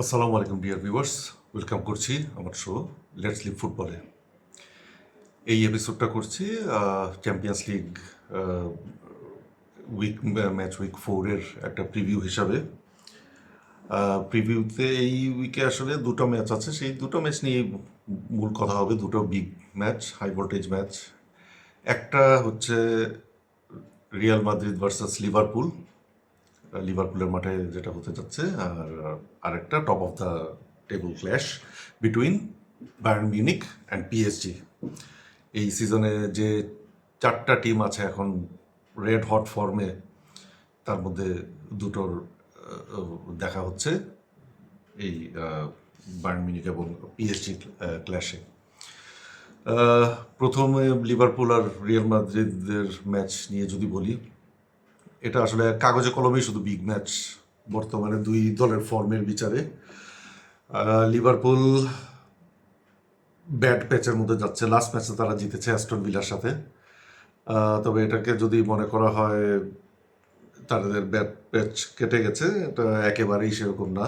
আসসালামু আলাইকুম, dear viewers. Welcome করছি আমার শো, লেটস লিভ ফুটবলে। এই এপিসোডটা করছি champions league week match week ফোরের একটা প্রিভিউ হিসাবে। প্রিভিউতে এই উইকে আসলে দুটো ম্যাচ আছে। সেই দুটো ম্যাচ নিয়ে মূল কথা হবে, দুটো big match high voltage match একটা হচ্ছে রিয়াল মাদ্রিদ ভার্সাস লিভারপুল লিভারপুলের মাঠে যেটা হতে যাচ্ছে, আর আরেকটা top of the table clash between Bayern Munich and PSG এই সিজনে যে চারটা টিম আছে এখন রেড হট ফর্মে তার মধ্যে দুটোর দেখা হচ্ছে এই বায়ার্ন মিউনিক এবং পিএসজি ক্ল্যাশে প্রথমে লিভারপুল আর রিয়াল মাদ্রিদের ম্যাচ নিয়ে যদি বলি এটা আসলে কাগজে কলমেই শুধু বিগ ম্যাচ বর্তমানে দুই দলের ফর্মের বিচারে। লিভারপুল ব্যাড প্যাচের মধ্যে যাচ্ছে। লাস্ট ম্যাচে তারা জিতেছে অ্যাস্টন ভিলার সাথে। তবে এটাকে যদি মনে করা হয়, তাদের ব্যাড প্যাচ কেটে গেছে। এটা একেবারেই সেরকম না।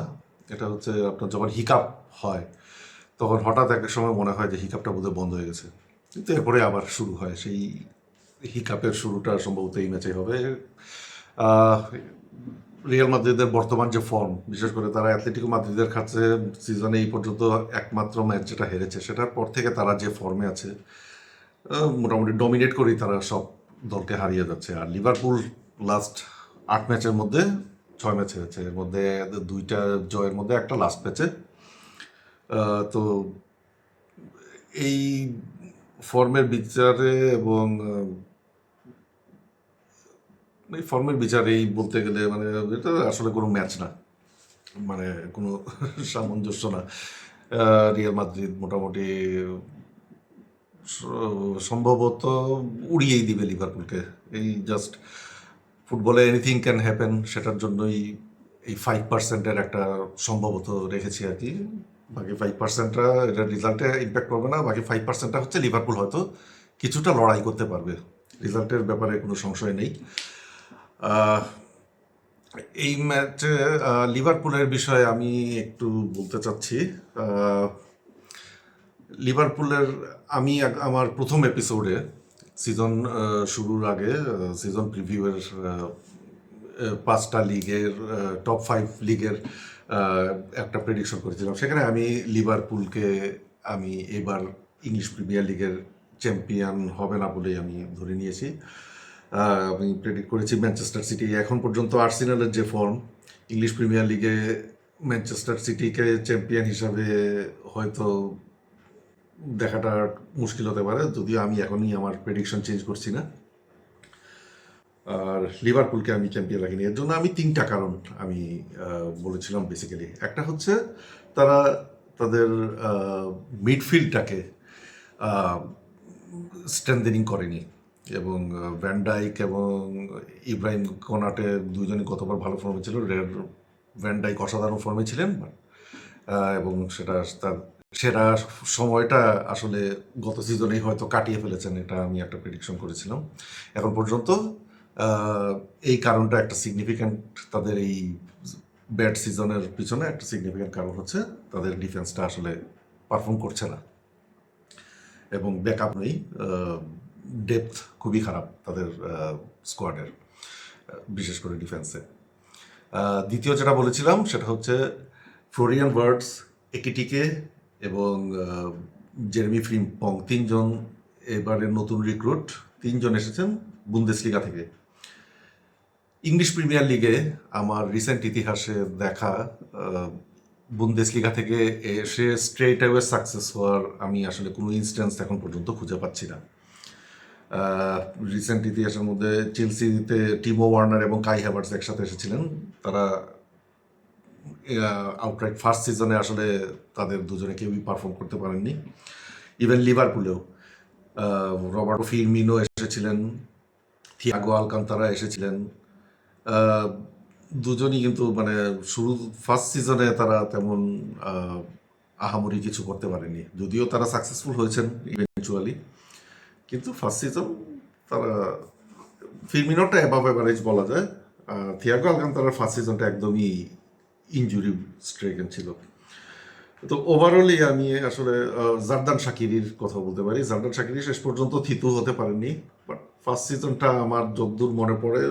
এটা হচ্ছে আপনার যখন হিকাপ হয়, তখন হঠাৎ এক সময় মনে হয় যে হিকাপটা বোধহয় বন্ধ হয়ে গেছে। কিন্তু এরপরে আবার শুরু হয় সেই হিকাপের শুরুটা সম্ভবত এই ম্যাচে হবে। রিয়াল মাদ্রিদের বর্তমান যে ফর্ম, বিশেষ করে তারা অ্যাথলেটিকো মাদ্রিদের কাছে সিজনে এই পর্যন্ত একমাত্র ম্যাচ যেটা হেরেছে, সেটার পর থেকে তারা যে ফর্মে আছে মোটামুটি ডমিনেট করেই তারা সব দলকে হারিয়ে যাচ্ছে। আর লিভারপুল লাস্ট আট ম্যাচের মধ্যে, ছয় ম্যাচ হেরেছে। এর মধ্যে দুইটা জয়ের মধ্যে একটা লাস্ট ম্যাচে। তো এই ফর্মের বিচারে এবং ফর্মের বিচার এই বলতে গেলে মানে এটা আসলে কোনো ম্যাচ না। মানে কোনো সামঞ্জস্য না। রিয়াল মাদ্রিদ মোটামুটি সম্ভবত উড়িয়েই দিবে লিভারপুলকে এই জাস্ট ফুটবলে এনিথিং ক্যান হ্যাপেন সেটার জন্যই এই ফাইভ পার্সেন্টের একটা সম্ভবত রেখেছি আর কি। বাকি ফাইভ পার্সেন্টটা এটা রেজাল্টে ইম্প্যাক্ট করবে না, বাকি ফাইভ পার্সেন্টটা হচ্ছে লিভারপুল হয়তো কিছুটা লড়াই করতে পারবে। রেজাল্টের ব্যাপারে কোনো সংশয় নেই। এই ম্যাচে লিভারপুলের বিষয়ে আমি একটু বলতে চাচ্ছি। লিভারপুলের আমি আমার প্রথম এপিসোডে সিজন শুরুর আগে সিজন প্রিভিউয়ের পাঁচটা লিগের টপ ফাইভ লিগের একটা প্রেডিকশন করেছিলাম। সেখানে আমি লিভারপুলকে আমি এবার ইংলিশ প্রিমিয়ার লিগের চ্যাম্পিয়ন হবে না বলেই আমি ধরে নিয়েছি। আমি প্রেডিক্ট করেছি ম্যানচেস্টার সিটি এখন পর্যন্ত আর্সেনালের যে ফর্ম ইংলিশ প্রিমিয়ার লিগে ম্যানচেস্টার সিটিকে চ্যাম্পিয়ন হিসাবে হয়তো দেখাটা মুশকিল হতে পারে। যদিও আমি এখনই আমার প্রেডিকশন চেঞ্জ করছি না। আর লিভারপুলকে আমি চ্যাম্পিয়ন রাখিনি। এর জন্য আমি তিনটা কারণ আমি বলেছিলাম বেসিক্যালি একটা হচ্ছে তারা তাদের মিডফিল্ডটাকে স্ট্রেন্থেনিং করেনি। এবং ভ্যান্ডাইক এবং ইব্রাহিম কোনাটে দুজনই গতবার ভালো ফর্মে ছিল। রেড ভ্যান্ডাইক অসাধারণ ফর্মে ছিলেন এবং সেটা তার সেরা সময়টা আসলে গত সিজনেই হয়তো কাটিয়ে ফেলেছেন, এটা আমি একটা প্রেডিকশন করেছিলাম। এখন পর্যন্ত এই কারণটা একটা সিগনিফিক্যান্ট তাদের এই ব্যাড সিজনের পিছনে একটা সিগনিফিক্যান্ট কারণ হচ্ছে তাদের ডিফেন্সটা আসলে পারফর্ম করছে না। এবং ব্যাকআপ নেই ডেপথ খুবই খারাপ তাদের স্কোয়াডের বিশেষ করে ডিফেন্সে দ্বিতীয় যেটা বলেছিলাম সেটা হচ্ছে ফ্লোরিয়ান বার্ডস একিটিকে এবং আহ, জেরেমি ফ্রিম্পং তিনজন এবারের নতুন রিক্রুট তিনজন এসেছেন বুন্দেসলিগা থেকে। ইংলিশ প্রিমিয়ার লিগে আমার রিসেন্ট ইতিহাসে দেখা বুন্দেসলিগা থেকে এসে স্ট্রেট অ্যাওয়ে সাকসেস হওয়ার আমি আসলে কোনো ইনস্ট্যান্স এখন পর্যন্ত খুঁজে পাচ্ছি না। রিসেন্ট ইতিহাসের মধ্যে চেলসিতে টিমো ওয়ার্নার এবং কাই হ্যাভার্টস একসাথে এসেছিলেন। তারা আউটরাইট ফার্স্ট সিজনে আসলে তাদের দুজনে কেউই পারফর্ম করতে পারেননি। ইভেন লিভারপুলেও রবার্টো ফিরমিনো এসেছিলেন থিয়াগো আলকান্তারা এসেছিলেন। দুজনই কিন্তু মানে শুরু ফার্স্ট সিজনে তারা তেমন আহামরি কিছু করতে পারেনি। যদিও তারা সাকসেসফুল হয়েছেন ইভেনচুয়ালি কিন্তু ফার্স্ট সিজন তারা ফিরমিনোটা অ্যাবাভ অ্যাভারেজ বলা যায়। থিয়াগো আলকান্তারার ফার্স্ট সিজনটা একদমই ইঞ্জুরি স্ট্রেকেন ছিল। তো ওভারঅলি আমি আসলে জারদান শাকিরির কথা বলতে পারি। জারদান শাকিরি শেষ পর্যন্ত থিতু হতে পারেননি বাট ফার্স্ট সিজনটা আমার যদ্দূর মনে পড়ে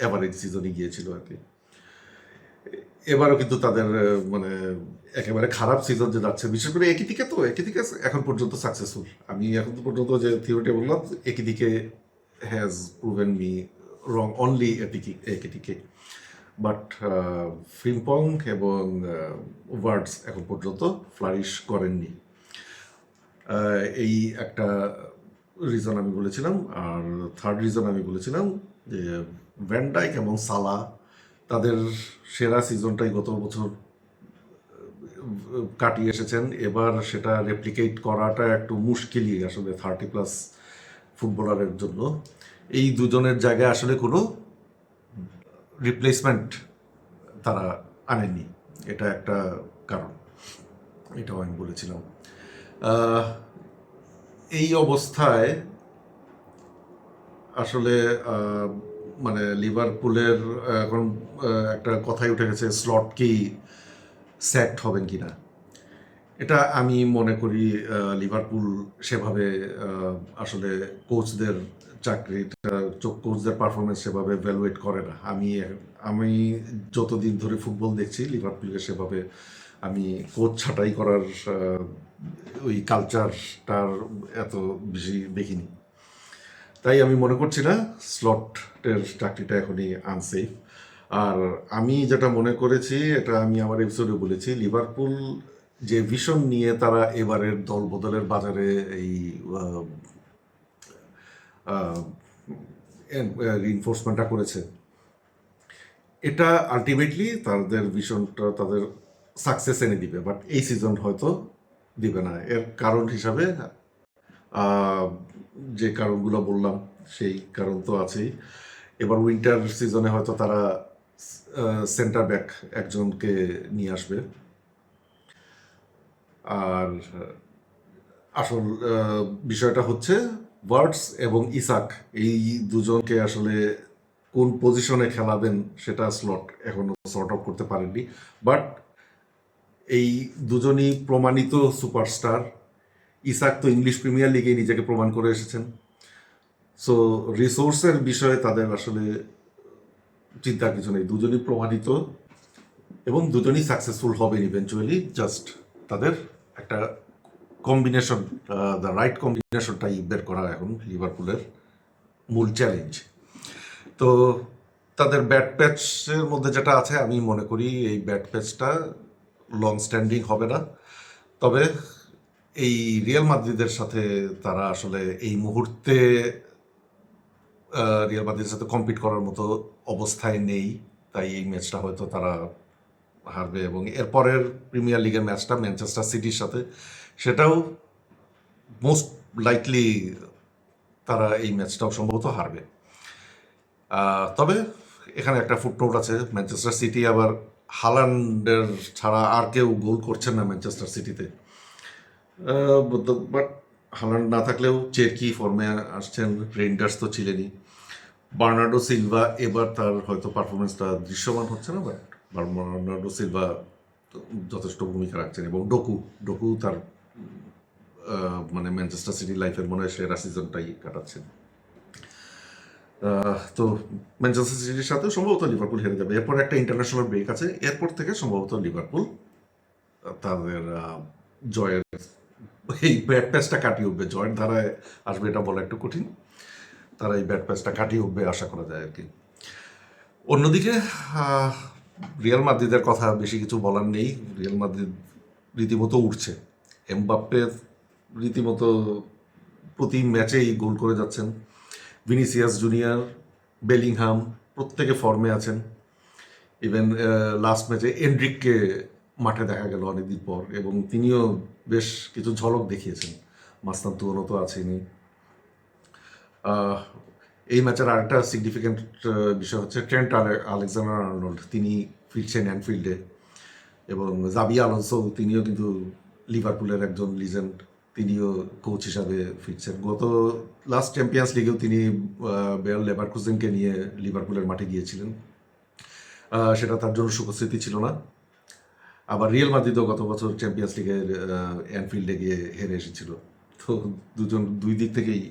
অ্যাভারেজ সিজনই গিয়েছিল আর কি। এবারও কিন্তু তাদের মানে একেবারে খারাপ সিজন যে যাচ্ছে, বিশেষ করে একই দিকে তো, একই দিকে এখন পর্যন্ত সাকসেসফুল আমি এখন পর্যন্ত যে থিওরিটা বললাম, একই দিকে has proven me wrong only এটিকে একই দিকে। বাট ফ্রিম্পং এবং ওয়ার্ডস এখন পর্যন্ত ফ্লারিশ করেননি। এই একটা রিজন আমি বলেছিলাম, আর থার্ড রিজন আমি বলেছিলাম যে ভ্যান্ডাইক এবং সালা তাদের সেরা সিজনটাই গত বছর কাটিয়ে এসেছেন। এবার সেটা রেপ্লিকেট করাটা একটু মুশকিলই আসলে থার্টি প্লাস ফুটবলারের জন্য। এই দুজনের জায়গায় আসলে কোনো রিপ্লেসমেন্ট তারা আনেনি এটা একটা কারণ। এটাও আমি বলেছিলাম। এই অবস্থায় আসলে মানে লিভারপুলের এখন একটা কথাই উঠে গেছে স্লট কি সেট হবেন কি না এটা আমি মনে করি লিভারপুল সেভাবে আসলে কোচদের চাকরি কোচদের পারফরমেন্স সেভাবে ভ্যালুয়েট করে না। আমি আমি যতদিন ধরে ফুটবল দেখছি লিভারপুলকে সেভাবে আমি কোচ ছাঁটাই করার ওই কালচারটার এত বেশি দেখিনি। তাই আমি মনে করছি না স্লটের চাকরিটা এখনই আনসেফ আর আমি যেটা মনে করেছি, এটা আমি আমার এপিসোডে বলেছি লিভারপুল যে ভিশন নিয়ে তারা এবারের দল বদলের বাজারে এই রিনফোর্সমেন্টটা করেছে। এটা আলটিমেটলি তাদের ভিশনটা তাদের সাকসেস এনে দিবে বাট এই সিজন হয়তো দিবে না। এর কারণ হিসাবে যে কারণগুলো বললাম, সেই কারণ তো আছেই। এবার উইন্টার সিজনে হয়তো তারা সেন্টার ব্যাক একজনকে নিয়ে আসবে। আর আসল বিষয়টা হচ্ছে ওয়ার্ডস এবং ইসাক এই দুজনকে আসলে কোন পজিশনে খেলাবেন সেটা স্লট এখনও সর্ট আউট করতে পারেননি। বাট এই দুজনই প্রমাণিত সুপারস্টার ইসাক তো ইংলিশ প্রিমিয়ার লিগে নিজেকে প্রমাণ করে এসেছেন। সো রিসোর্সের বিষয়ে তাদের আসলে চিন্তা কিছু নেই। দুজনই প্রমাণিত এবং দুজনই সাকসেসফুল হবে ইভেনচুয়ালি জাস্ট তাদের একটা কম্বিনেশন দ্য রাইট কম্বিনেশনটাই বের করা এখন লিভারপুলের মূল চ্যালেঞ্জ তো, তাদের ব্যাট প্যাচের মধ্যে যেটা আছে, আমি মনে করি এই ব্যাট প্যাচটা লং স্ট্যান্ডিং হবে না। তবে এই রিয়াল মাদ্রিদের সাথে তারা আসলে এই মুহূর্তে রিয়াল মাদ্রিদের সাথে কম্পিট করার মতো অবস্থায় নেই। তাই এই ম্যাচটা হয়তো তারা হারবে এবং এরপরের প্রিমিয়ার লিগের ম্যাচটা ম্যানচেস্টার সিটির সাথে, সেটাও মোস্ট লাইকলি তারা এই ম্যাচটাও সম্ভবত হারবে। তবে এখানে একটা ফুটনোট আছে ম্যানচেস্টার সিটি আবার হালান্ডের ছাড়া আর কেউ গোল করছেন না ম্যানচেস্টার সিটিতে বাট হালান্ড না থাকলেও চেরকি ফর্মে আসছেন রেন্ডার্স তো ছিলেনই। বার্নার্ডো সিলভা এবার তার হয়তো পারফরমেন্সটা দৃশ্যমান হচ্ছে না বাট বার্নার্ডো সিলভা যথেষ্ট ভূমিকা রাখছেন এবং ডোকু ডোকু তার মানে ম্যানচেস্টার সিটি লাইফের মনে হয় সেরা সিজনটাই কাটাচ্ছেন। তো ম্যানচেস্টার সিটির সাথে সম্ভবত লিভারপুল হেরে যাবে। এরপর একটা ইন্টারন্যাশনাল ব্রেক আছে, এরপর থেকে সম্ভবত লিভারপুল তাদের জয়ের, এই ব্যাট প্যাচটা কাটিয়ে উঠবে। জয়ের ধারায় আসবে এটা বলা একটু কঠিন। তারা এই ব্যাট প্যাচটা কাটিয়ে উঠবে আশা করা যায় আর কি। অন্যদিকে রিয়াল মাদ্রিদের কথা বেশি কিছু বলার নেই। রিয়াল মাদ্রিদ রীতিমতো উঠছে। এমবাপ্পে রীতিমতো প্রতি ম্যাচেই গোল করে যাচ্ছেন। ভিনিসিয়াস জুনিয়র, বেলিংহাম প্রত্যেকে ফর্মে আছেন। ইভেন লাস্ট ম্যাচে এন্ড্রিককে মাঠে দেখা গেল অনেকদিন পর এবং তিনিও বেশ কিছু ঝলক দেখিয়েছেন। মাস্তান তুয়নও তো আছেনি এই ম্যাচের আরেকটা সিগনিফিক্যান্ট বিষয় হচ্ছে ট্রেন্ট আলে- আলেকজান্ডার আর্নল্ড। তিনি ফিরছেন অ্যানফিল্ডে এবং জাবি আলোনসো, তিনিও কিন্তু লিভারপুলের একজন লিজেন্ড তিনিও কোচ হিসাবে ফিরছেন। গত লাস্ট চ্যাম্পিয়ন্স লিগেও তিনি বেয়ার লেভারকুজেনকে নিয়ে লিভারপুলের মাঠে গিয়েছিলেন। সেটা তার জন্য সুখস্মৃতি ছিল না। আবার রিয়েল মাদ্রিদও গত বছর চ্যাম্পিয়ন্স লিগের অ্যানফিল্ডে গিয়ে হেরে এসেছিল। তো দুজন, দুই দিক থেকেই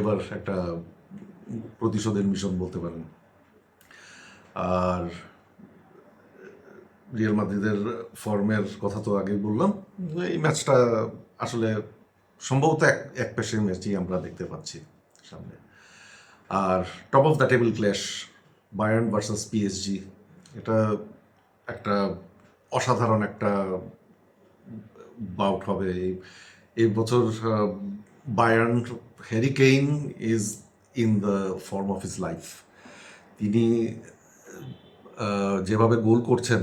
এবার একটা প্রতিশোধের মিশন বলতে পারেন। আর রিয়াল মাদ্রিদের ফর্মের কথা তো আগেই বললাম, এই ম্যাচটা আসলে সম্ভবত এক এক পেশের ম্যাচই আমরা দেখতে পাচ্ছি সামনে। আর top of the table clash, Bayern versus PSG, এটা একটা অসাধারণ একটা বাউট হবে। এই বছর Bayern Harry Kane is in the form of his life তিনি যেভাবে গোল করছেন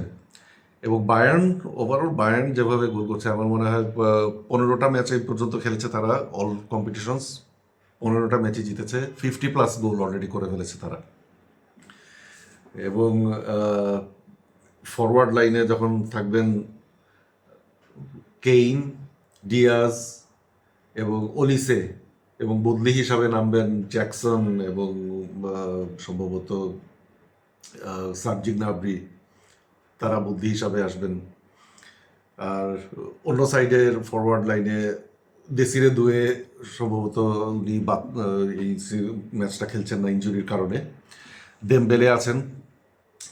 এবং বায়ার্ন ওভারঅল বায়ার্ন যেভাবে গোল করছে, আমার মনে হয় পনেরোটা ম্যাচে পর্যন্ত খেলেছে তারা অল কম্পিটিশনস পনেরোটা ম্যাচে জিতেছে ফিফটি প্লাস গোল অলরেডি করে ফেলেছে তারা। এবং ফরওয়ার্ড লাইনে যখন থাকবেন কেইন ডিয়াজ এবং ওলিসে এবং বদলি হিসাবে নামবেন জ্যাকসন এবং সম্ভবত সার্জিক নাবরি তারা বুদ্ধি হিসাবে আসবেন। আর অন্য সাইডের ফরওয়ার্ড লাইনে দেশিরে দুয়ে সম্ভবত উনি এই ম্যাচটা খেলছেন না ইঞ্জুরির কারণে। ডেমবেলে আছেন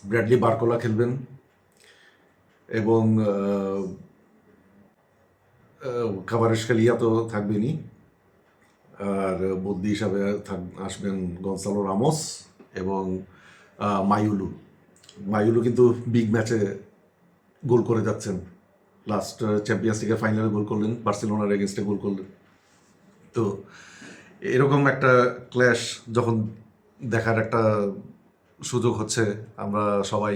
ব্র্যাডলি বারকোলা খেলবেন এবং খাবারেশ খেলিয়া তো থাকবেনই। আর বদ্যি হিসাবে আসবেন গনসালো রামোস এবং মাইউলু। মাইউলু কিন্তু বিগ ম্যাচে গোল করে যাচ্ছেন। লাস্ট চ্যাম্পিয়ন্স লিগের ফাইনালে গোল করলেন, বার্সেলোনার এগেনস্টে গোল করলেন। তো এরকম একটা ক্ল্যাশ যখন দেখার একটা সুযোগ হচ্ছে, আমরা সবাই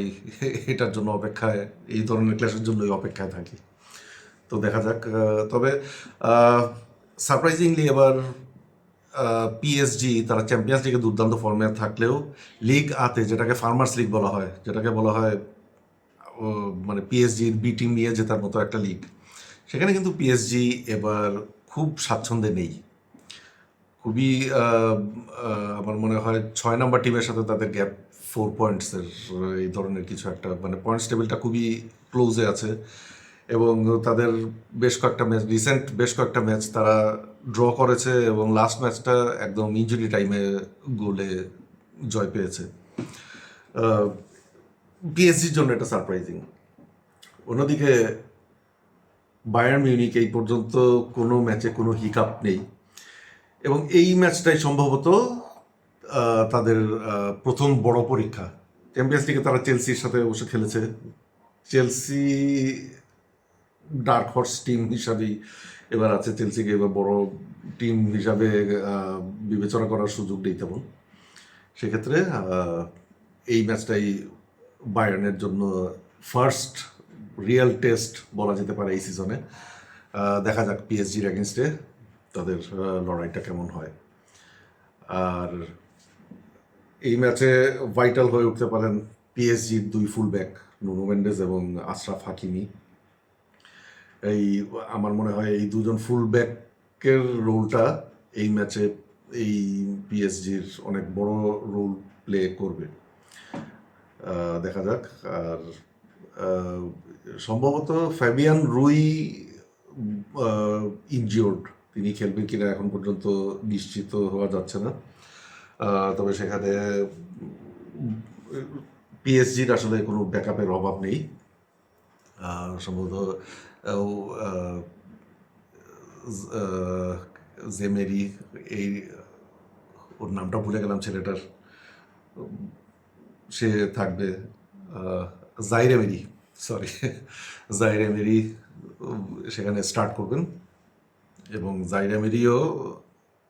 এটার জন্য অপেক্ষায়, এই ধরনের ক্ল্যাশের জন্যই অপেক্ষায় থাকি। তো দেখা যাক তবে সারপ্রাইজিংলি এবার পিএসজি তারা চ্যাম্পিয়ন্স লিগে দুর্দান্ত ফর্মে থাকলেও লিগ আতে যেটাকে ফার্মার্স লিগ বলা হয়, যেটাকে বলা হয় মানে পিএসজির বি টিম নিয়ে জেতার মতো একটা লিগ সেখানে কিন্তু পিএসজি এবার খুব স্বাচ্ছন্দ্যে নেই। খুবই আমার মনে হয় ছয় নম্বর টিমের সাথে তাদের গ্যাপ ফোর পয়েন্টসের এই ধরনের কিছু একটা মানে পয়েন্টস টেবিলটা খুবই ক্লোজে আছে। এবং তাদের বেশ কয়েকটা ম্যাচ রিসেন্ট বেশ কয়েকটা ম্যাচ তারা ড্র করেছে এবং লাস্ট ম্যাচটা একদম ইঞ্জুরি টাইমে গোলে জয় পেয়েছে। পিএসজির জন্য এটা সারপ্রাইজিং অন্যদিকে বায়ার্ন মিউনিক এই পর্যন্ত কোনো ম্যাচে কোনো হিকআপ নেই। এবং এই ম্যাচটাই সম্ভবত তাদের প্রথম বড় পরীক্ষা। চ্যাম্পিয়ন্স লিগে তারা চেলসির সাথে অবশ্য খেলেছে। চেলসি ডার্ক হর্স টিম হিসাবেই এবার আছে চেলসিকে এবার বড় টিম হিসাবে বিবেচনা করার সুযোগ নেই তেমন। সেক্ষেত্রে এই ম্যাচটাই বায়ার্নের জন্য ফার্স্ট রিয়েল টেস্ট বলা যেতে পারে এই সিজনে দেখা যাক পিএসজির অ্যাগেনস্টে তাদের লড়াইটা কেমন হয়। আর এই ম্যাচে ভাইটাল হয়ে উঠতে পারেন পিএসজির দুই ফুল ব্যাক এবং আশরাফ হাকিমি এই, আমার মনে হয় এই দুজন ফুল ব্যাকের রোলটা এই ম্যাচে এই পিএসজির অনেক বড় রোল প্লে করবে। দেখা যাক। আর সম্ভবত ফ্যাবিয়ান রুই ইনজিওর্ড তিনি খেলবেন কিনা এখন পর্যন্ত নিশ্চিত হওয়া যাচ্ছে না। তবে সেখানে পিএসজির আসলে কোনো ব্যাকআপের অভাব নেই। সম্ভবত জেমেরি এই ওর নামটা ভুলে গেলাম ছেলেটার। সে থাকবে আহ, Zaire Emery sorry Zaire Emery সেখানে স্টার্ট করবেন। এবং জাইরে মেরিও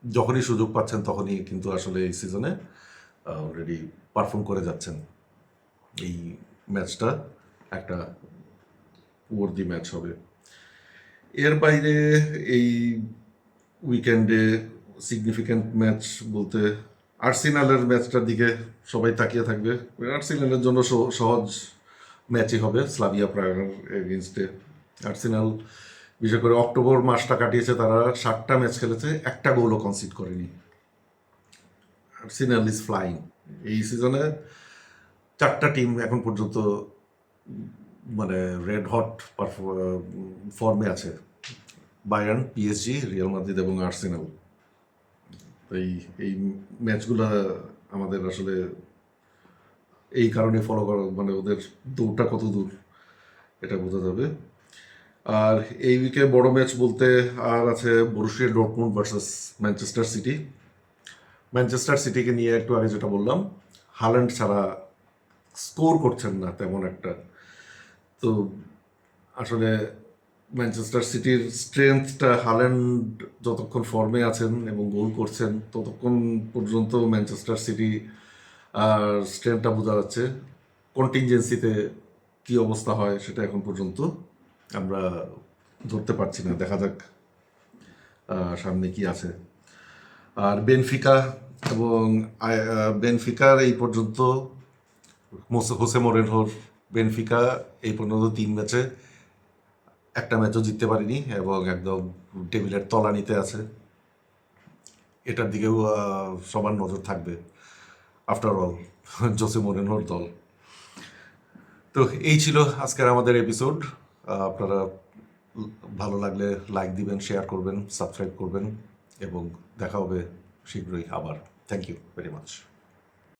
যখনই সুযোগ পাচ্ছেন তখনই কিন্তু আসলে এই সিজনে অলরেডি পারফর্ম করে যাচ্ছেন। এই ম্যাচটা একটা ওয়ার্দি ম্যাচ হবে। এর বাইরে এই উইকেন্ডে সিগনিফিক্যান্ট ম্যাচ বলতে আর্সেনালের ম্যাচটার দিকে সবাই তাকিয়ে থাকবে। আর্সেনালের জন্য সহ- সহজ ম্যাচই হবে স্লাভিয়া প্রায়ার এগেনস্টে আর্সেনাল বিশেষ করে অক্টোবর মাসটা কাটিয়েছে তারা ষাটটা ম্যাচ খেলেছে, একটা গোলও কনসিড করেনি। আর্সেনাল ইজ ফ্লাইং এই সিজনে চারটা টিম এখন পর্যন্ত মানে রেড হট ফর্মে আছে। বায়ার্ন পিএসজি রিয়াল মাদ্রিদ এবং আর্সেনাল এই এই ম্যাচগুলো আমাদের আসলে এই কারণে ফলো করা মানে ওদের দৌড়টা কত দূর, এটা বোঝা যাবে। আর এই উইকে বড় ম্যাচ বলতে আর আছে Borussia Dortmund versus Manchester City Manchester সিটিকে নিয়ে একটু আগে যেটা বললাম হাল্যান্ড ছাড়া স্কোর করছেন না তেমন একটা। তো আসলে ম্যানচেস্টার সিটির স্ট্রেংথটা হাল্যান্ড যতক্ষণ ফর্মে আছেন এবং গোল করছেন, ততক্ষণ পর্যন্ত ম্যানচেস্টার সিটি আর স্ট্রেংথটা বোঝা যাচ্ছে। কন্টিনজেন্সিতে কি অবস্থা হয় সেটা এখন পর্যন্ত আমরা ধরতে পারছি না। দেখা যাক সামনে কি আছে। আর বেনফিকা এবং বেনফিকার এই পর্যন্ত হোসে মোরেনহোর বেনফিকা এই পর্যন্ত তিন ম্যাচে একটা ম্যাচও জিততে পারেনি এবং একদম টেবিলের তলানিতে আছে। এটার দিকেও সবার নজর থাকবে। আফটার অল জোসে মোরেনহোর দল। তো এই ছিল আজকের আমাদের এপিসোড আপনারা ভালো লাগলে লাইক দিবেন শেয়ার করবেন সাবস্ক্রাইব করবেন এবং দেখা হবে শীঘ্রই আবার। Thank you very much